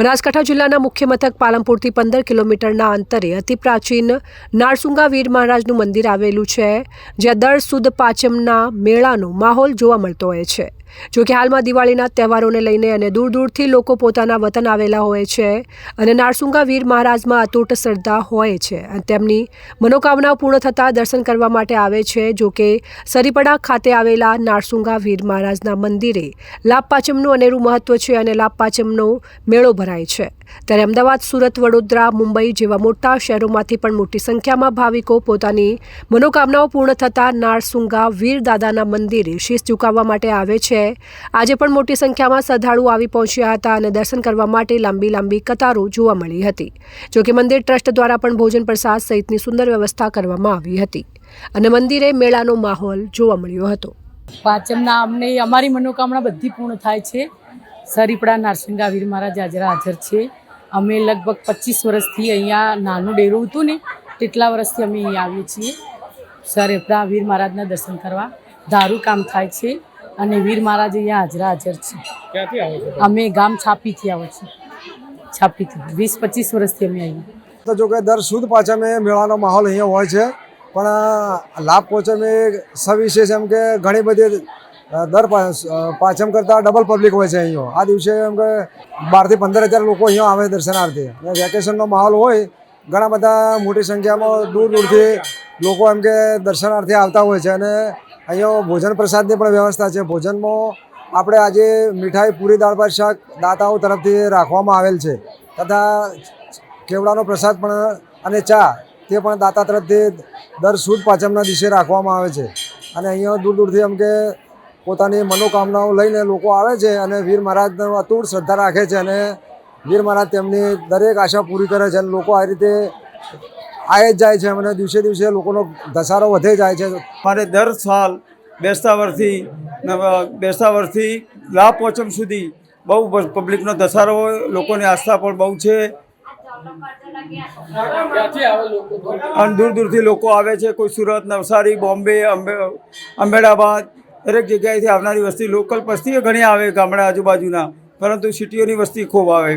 બનાસકાંઠા જિલ્લાના મુખ્ય મથક પાલનપુરથી પંદર કિલોમીટરના અંતરે અતિ પ્રાચીન નારસુંગા વીર મહારાજનું મંદિર આવેલું છે, જ્યાં દર સુદ પાંચમના મેળાનો માહોલ જોવા મળતો હોય છે. જોકે હાલમાં દિવાળીના તહેવારોને લઈને અને દૂર દૂરથી લોકો પોતાના વતન આવેલા હોય છે અને નારસુંગા વીર મહારાજમાં અતૂટ શ્રદ્ધા હોય છે અને તેમની મનોકામનાઓ પૂર્ણ થતાં દર્શન કરવા માટે આવે છે જોકે સરીપડા ખાતે આવેલા નારસુંગા વીર મહારાજના મંદિરે લાભ પાંચમનું અનેરું મહત્વ છે અને લાભ પાંચમનો મેળો ભરાય છે. ત્યારે અમદાવાદ, સુરત, વડોદરા, મુંબઈ જેવા મોટા શહેરોમાંથી પણ મોટી સંખ્યામાં ભાવિકો પોતાની મનોકામનાઓ પૂર્ણ થતાં નારસુંગા વીર દાદાના મંદિરે શીશ ઝુકાવવા માટે આવે છે. આજે પણ મોટી સંખ્યામાં શ્રદ્ધાળુ આવી પહોંચ્યા હતા અને દર્શન કરવા માટે લાંબી લાંબી કતારો જોવા મળી હતી જોકે મંદિર ટ્રસ્ટ દ્વારા પણ ભોજન પ્રસાદ સહિતની સુંદર વ્યવસ્થા કરવામાં આવી હતી અને મંદિરે મેળાનો માહોલ જોવા મળ્યો હતો. પાંચમના અમને અમારી મનોકામના બધી પૂર્ણ થાય છે. સરીપડા નારસિંગા વીર મહારાજ હાજરા હાજર છે. અમે લગભગ પચીસ વર્ષથી અહીંયા નાનું ડેરું હતું ને તેટલા વર્ષથી અમે અહીંયા આવીએ છીએ. સરીપડા વીર મહારાજના દર્શન કરવા દારૂ કામ થાય છે અને વીર મહારાજ અહીંયા હાજરા હાજર છે. છો અમે ગામ છાપીથી આવો છીએ. છાપીથી. વીસ પચીસ વર્ષથી અમે અહીંયા. તો જો કે દર સુદ પાછમે મેળાનો માહોલ અહીંયા હોય છે પણ લાભ પાંચમે સવિશેષ એમ કે ઘણી બધી દર પાંચમ કરતાં ડબલ પબ્લિક હોય છે અહીંયા. આ દિવસે એમ કે બારથી પંદર હજાર લોકો અહીંયા આવે દર્શનાર્થે. અને વેકેશનનો માહોલ હોય, ઘણા બધા મોટી સંખ્યામાં દૂર દૂરથી લોકો એમ કે દર્શનાર્થે આવતા હોય છે. અને અહીંયા ભોજન પ્રસાદની પણ વ્યવસ્થા છે. ભોજનમાં આપણે આજે મીઠાઈ, પૂરી દાળ, ભાત, શાક દાતાઓ તરફથી રાખવામાં આવેલ છે. તથા કેવડાનો પ્રસાદ પણ અને ચા તે પણ દાતા તરફથી દર સુદ પાંચમના દિવસે રાખવામાં આવે છે. અને અહીંયા દૂર દૂરથી એમ કે પોતાની મનોકામનાઓ લઈને લોકો આવે છે અને વીર મહારાજનો અતૂટ શ્રદ્ધા રાખે છે અને વીર મહારાજ તેમની દરેક આશા પૂરી કરે છે અને લોકો આ રીતે આવે જ જાય છે અને દિવસે દિવસે લોકોનો ધસારો વધે જાય છે. મારે દર સાલ બેસતા વર્ષથી બેસતા વર્ષથી લાભ પોચમ સુધી બહુ પબ્લિકનો ધસારો લોકોની આસ્થા પણ બહુ છે. અને દૂર દૂરથી લોકો આવે છે, કોઈ સુરત, નવસારી, બોમ્બે, અંબે, અંબેડાબાદ દરેક જગ્યાએથી આવનારી વસ્તી લોકલ વસ્તીઓ ઘણી આવે ગામડા આજુબાજુના. પરંતુ સિટીઓની વસ્તી ખૂબ આવે.